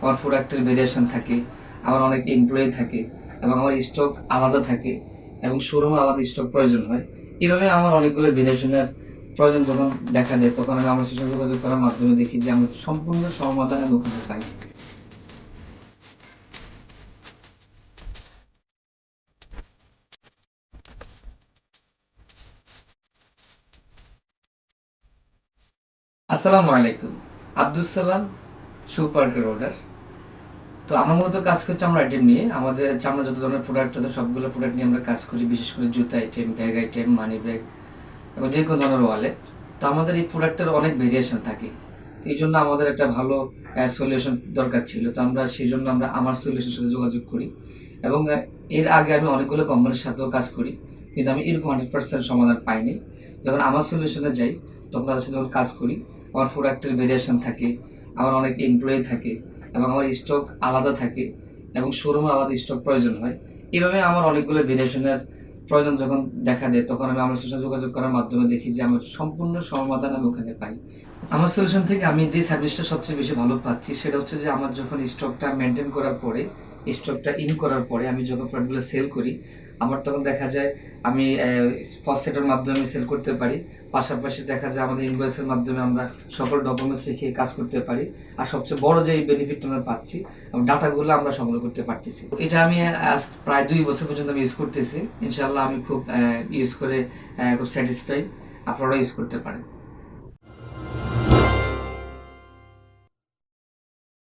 আমার প্রোডাক্টের ভেরিয়েশন থাকে আমার অনেক এমপ্লয়ি থাকে, এবং আমার স্টক আলাদা থাকে, এবং শোরুমে আলাদা স্টক প্রয়োজন হয়। এভাবে আমার অনেকগুলো ভেরিয়েশনের প্রয়োজন যখন দেখা দেয় তখন আমি আমার সাথে যোগাযোগ করার মাধ্যমে দেখি যে আমি সম্পূর্ণ সমাধান আমি পাই। আসসালামু আলাইকুম। আব্দুল সালাম পার্কের অর্ডার তো আমরা মূলত কাজ করছি আমরা আইটেম নিয়ে। আমাদের চামড়া যত ধরনের প্রোডাক্ট আছে সবগুলো প্রোডাক্ট নিয়ে আমরা কাজ করি, বিশেষ করে জুতা item bag item money bag এবং যে কোনো ধরনের ওয়ালেট তো আমাদের এই প্রোডাক্টের অনেক ভেরিয়েশন থাকে। এই জন্য আমাদের একটা ভালো সলিউশন দরকার ছিল। তো আমরা সেই জন্য আমরা আমার সলিউশনের সাথে যোগাযোগ করি এবং এর আগে আমি অনেকগুলো কোম্পানির সাথেও কাজ করি, কিন্তু আমি এরকম হান্ড্রেড পার্সেন্ট সমাধান পাইনি। যখন আমার সলিউশনে যাই, তখন তাদের সাথে যখন কাজ করি, আমার প্রোডাক্টের ভেরিয়েশন থাকে, আমার অনেক এমপ্লয়ি থাকে। এবং আমার স্টক আলাদা থাকে এবং শোরুমে আলাদা স্টক প্রয়োজন হয়। এভাবে আমার অনেকগুলো ভেরিয়েশনের প্রয়োজন যখন দেখা দেয়, তখন আমি আমার সাথে যোগাযোগ করার মাধ্যমে দেখি যে আমার সম্পূর্ণ সমাধান আমি ওখানে পাই। আমার সলিউশন থেকে আমি যে সার্ভিসটা সবচেয়ে বেশি ভালো পাচ্ছি, সেটা হচ্ছে যে আমার যখন স্টকটা মেনটেন করার পরে স্টকটা ইন করার পরে আমি যখন প্রোডাক্টগুলো সেল করি, আমার তখন দেখা যায় আমি ফার্স্ট সেটের মাধ্যমে সেল করতে পারি। পাশাপাশি দেখা যায় আমাদের ইনভয়েসের মাধ্যমে আমরা সকল ডকুমেন্টস রেখে কাজ করতে পারি। আর সবচেয়ে বড় যে বেনিফিট আমরা পাচ্ছি ডাটাগুলো আমরা সংগ্রহ করতে পারতেছি। এটা আমি আজ প্রায় দুই বছর পর্যন্ত আমি ইউজ করতেছি। ইনশাল্লাহ আমি খুব ইউজ করে খুব স্যাটিসফাই আপনারাও ইউজ করতে পারেন।